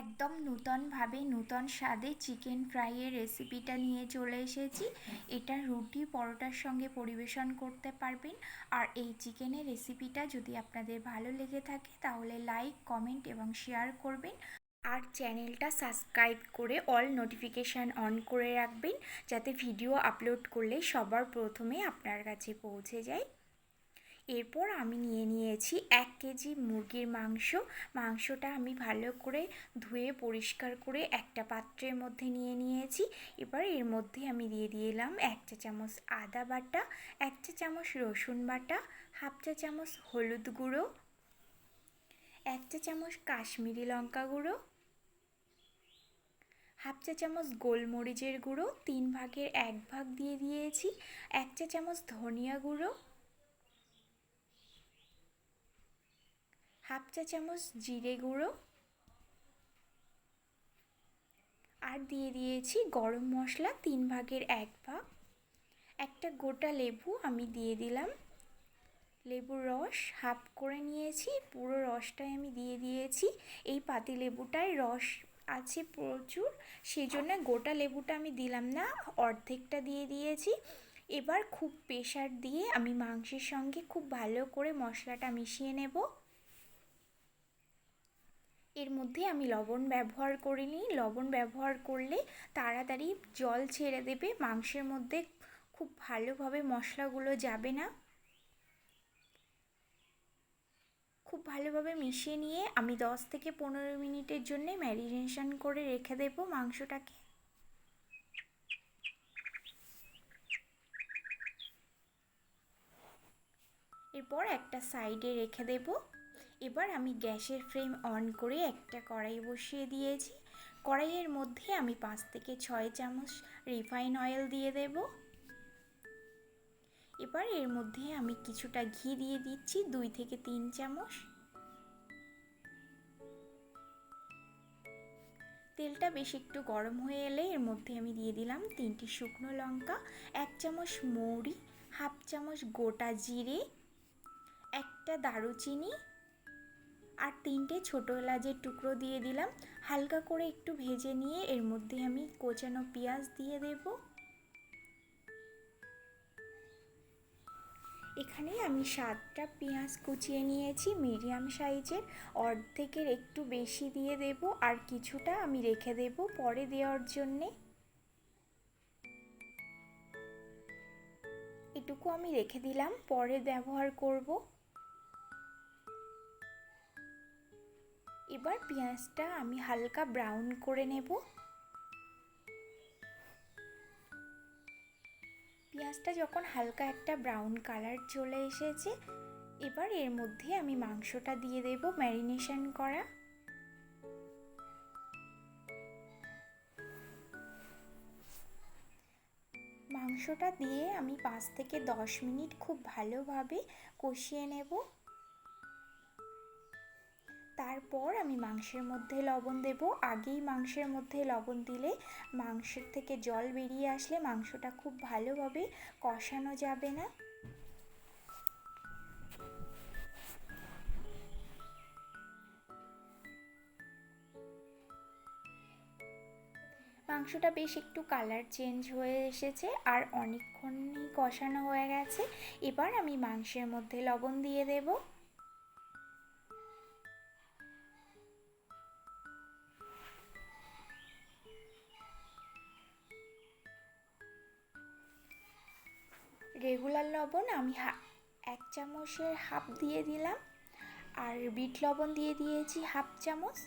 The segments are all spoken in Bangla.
একদম নূতনভাবে নূতন স্বাদে চিকেন ফ্রাইয়ের রেসিপিটা নিয়ে চলে এসেছি। এটা রুটি পরোটার সঙ্গে পরিবেশন করতে পারবেন। আর এই চিকেনের রেসিপিটা যদি আপনাদের ভালো লেগে থাকে তাহলে লাইক কমেন্ট এবং শেয়ার করবেন। আর চ্যানেলটা সাবস্ক্রাইব করে অল নোটিফিকেশান অন করে রাখবেন, যাতে ভিডিও আপলোড করলে সবার প্রথমে আপনার কাছে পৌঁছে যায়। এরপর আমি নিয়ে নিয়েছি এক কেজি মুরগির মাংস। মাংসটা আমি ভালো করে ধুয়ে, পরিষ্কার করে একটা পাত্রের মধ্যে নিয়ে নিয়েছি। এবার এর মধ্যে আমি দিয়ে দিলাম এক চা চামচ আদা বাটা, এক চা চামচ রসুন বাটা, হাফ চা চামচ হলুদ গুঁড়ো, এক চা চামচ কাশ্মীরি লঙ্কা গুঁড়ো, হাফ চা চামচ গোলমরিচের গুঁড়ো, তিন ভাগের এক ভাগ দিয়ে দিয়েছি, এক চা চামচ ধনিয়া গুঁড়ো হাফ চা চামচ জিরে গুঁড়ো। আর দিয়ে দিয়েছি গরম মশলা তিন ভাগের এক ভাগ। একটা গোটা লেবু আমি দিয়ে দিলাম। লেবুর রস হাফ করে নিয়েছি, পুরো রসটাই আমি দিয়ে দিয়েছি। এই পাতি লেবুটায় রস আছে প্রচুর সেই জন্য গোটা লেবুটা আমি দিলাম না, অর্ধেকটা দিয়ে দিয়েছি। এবার খুব প্রেশার দিয়ে আমি মাংসের সঙ্গে খুব ভালো করে মশলাটা মিশিয়ে নেব। এর মধ্যে আমি লবণ ব্যবহার করিনি লবণ ব্যবহার করলে তাড়াতাড়ি জল ছেড়ে দেবে। মাংসের মধ্যে খুব ভালোভাবে মশলাগুলো যাবে না। খুব ভালোভাবে মিশিয়ে নিয়ে আমি দশ থেকে পনেরো মিনিটের জন্যে ম্যারিনেশন করে রেখে দেব মাংসটাকে। এরপর একটা সাইডে রেখে দেবো। এবার আমি গ্যাসের ফ্লেম অন করে একটা কড়াই বসিয়ে দিয়েছি। কড়াইয়ের মধ্যে আমি পাঁচ থেকে ছয় চামচ রিফাইন অয়েল দিয়ে দেব। এবার এর মধ্যে আমি কিছুটা ঘি দিয়ে দিচ্ছি, দুই থেকে তিন চামচ। তেলটা বেশ একটু গরম হয়ে এলে এর মধ্যে আমি দিয়ে দিলাম তিনটি শুকনো লঙ্কা, এক চামচ মৌরি, হাফ চামচ গোটা জিরে, একটা দারুচিনি আর তিনটে ছোটো এলাচের টুকরো দিয়ে দিলাম। হালকা করে একটু ভেজে নিয়ে এর মধ্যে আমি কোচানো পেঁয়াজ দিয়ে দেব। এখানে আমি সাতটা পেঁয়াজ কুচিয়ে নিয়েছি, মিডিয়াম সাইজের। অর্ধেকের একটু বেশি দিয়ে দেব আর কিছুটা আমি রেখে দেব পরে দেওয়ার জন্যে। এটুকু আমি রেখে দিলাম, পরে ব্যবহার করব। এবার পেঁয়াজটা আমি হালকা ব্রাউন করে নেব। পেঁয়াজটা যখন হালকা একটা ব্রাউন কালার চলে এসেছে, এবার এর মধ্যে আমি মাংসটা দিয়ে দেব ম্যারিনেশন করা। মাংসটা দিয়ে আমি পাঁচ থেকে দশ মিনিট খুব ভালোভাবে কষিয়ে নেব। তারপর আমি মাংসের মধ্যে লবণ দেব। আগেই মাংসের মধ্যে লবণ দিলে মাংসের থেকে জল বেরিয়ে আসলে মাংসটা খুব ভালোভাবে কষানো যাবে না। মাংসটা বেশ একটু কালার চেঞ্জ হয়ে এসেছে আর অনেকক্ষণই কষানো হয়ে গেছে। এবার আমি মাংসের মধ্যে লবণ দিয়ে দেবো। রেগুলার লবণ আমি এক চামচের হাফ দিয়ে দিলাম। আর বিট লবণ দিয়ে দিয়েছি হাফ চামচ।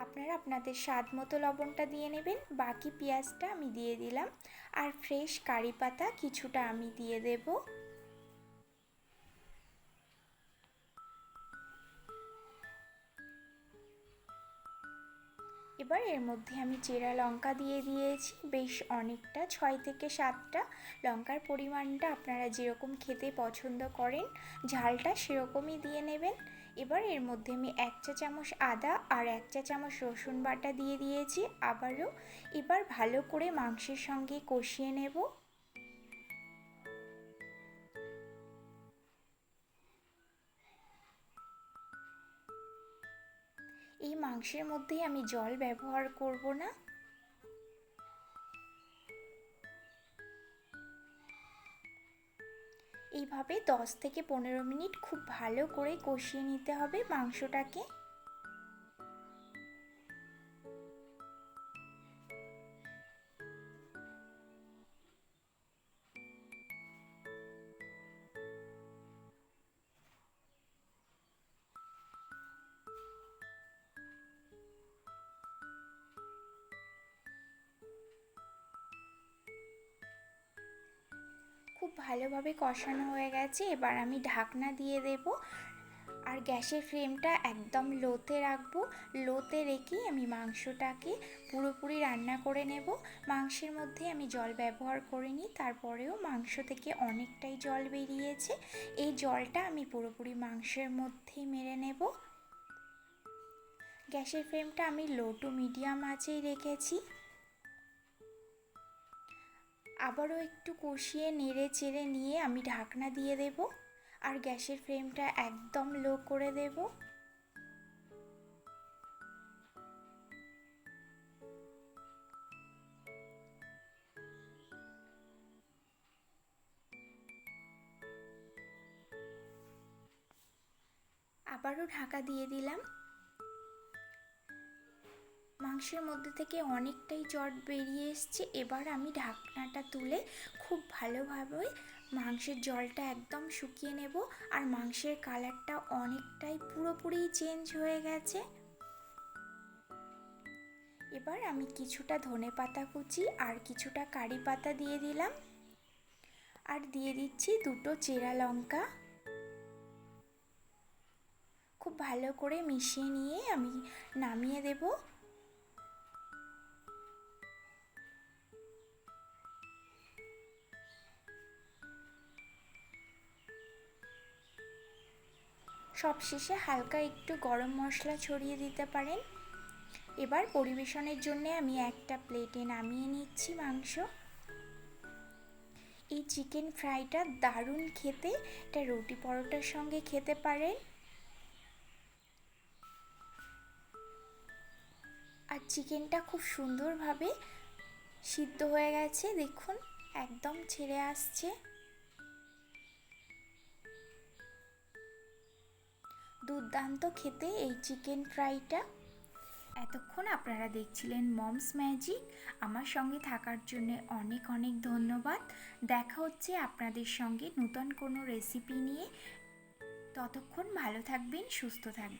আপনারা আপনাদের স্বাদ মতো লবণটা দিয়ে নেবেন। বাকি পেঁয়াজটা আমি দিয়ে দিলাম। আর ফ্রেশ কারি পাতা কিছুটা আমি দিয়ে দেবো। এবার এর মধ্যে আমি চেরা লঙ্কা দিয়ে দিয়েছি। বেশ অনেকটা, ছয় থেকে সাতটা। লঙ্কার পরিমাণটা আপনারা যেরকম খেতে পছন্দ করেন, ঝালটা সেরকমই দিয়ে নেবেন। এবার এর মধ্যে আমি এক চা চামচ আদা আর এক চা চামচ রসুন বাটা দিয়ে দিয়েছি আবারও। এবার ভালো করে মাংসের সঙ্গে কষিয়ে নেব। এই মাংসের মধ্যে আমি জল ব্যবহার করব না। এইভাবে দশ থেকে পনেরো মিনিট খুব ভালো করে কষিয়ে নিতে হবে মাংসটাকে। খুব ভালোভাবে কষানো হয়ে গেছে, এবার আমি ঢাকনা দিয়ে দেব। আর গ্যাসের ফ্লেমটা একদম লোতে রাখব। লোতে রেখেই আমি মাংসটাকে পুরোপুরি রান্না করে নেব। মাংসের মধ্যে আমি জল ব্যবহার করিনি, তারপরেও মাংস থেকে অনেকটাই জল বেরিয়েছে। এই জলটা আমি পুরোপুরি মাংসের মধ্যেই মেরে নেব। গ্যাসের ফ্লেমটা আমি লো টু মিডিয়াম আঁচেই রেখেছি। আবারও একটু কষিয়ে নেড়ে চেড়ে নিয়ে আমি ঢাকনা দিয়ে দেব আর গ্যাসের ফ্লেমটা একদম লো করে দেব। আবারও ঢাকা দিয়ে দিলাম। মাংসের মধ্যে থেকে অনেকটাই জট বেরিয়ে এসছে। এবার আমি ঢাকনাটা তুলে খুব ভালোভাবে মাংসের জলটা একদম শুকিয়ে নেব আর মাংসের কালারটা অনেকটাই পুরোপুরি চেঞ্জ হয়ে গেছে। এবার আমি কিছুটা ধনে পাতা কুচি আর কিছুটা কারি পাতা দিয়ে দিলাম। আর দিয়ে দিচ্ছি দুটো চেরা লঙ্কা। খুব ভালো করে মিশিয়ে নিয়ে আমি নামিয়ে দেবো। সবশেষে হালকা একটু গরম মশলা ছড়িয়ে দিতে পারেন। এবার পরিবেশনের জন্য আমি একটা প্লেটে নামিয়ে নিচ্ছি মাংস। এই চিকেন ফ্রাইটা দারুণ খেতে, এটা রুটি পরোটার সঙ্গে খেতে পারেন। আর চিকেনটা খুব সুন্দরভাবে সিদ্ধ হয়ে গেছে, দেখুন, একদম ছেড়ে আসছে। দুর্দান্ত খেতে এই চিকেন ফ্রাইটা। এতক্ষণ আপনারা দেখছিলেন মমস ম্যাজিক। আমার সঙ্গে থাকার জন্য অনেক অনেক ধন্যবাদ। দেখা হচ্ছে আপনাদের সঙ্গে নতুন কোনো রেসিপি নিয়ে। ততক্ষণ ভালো থাকবেন, সুস্থ থাকবেন।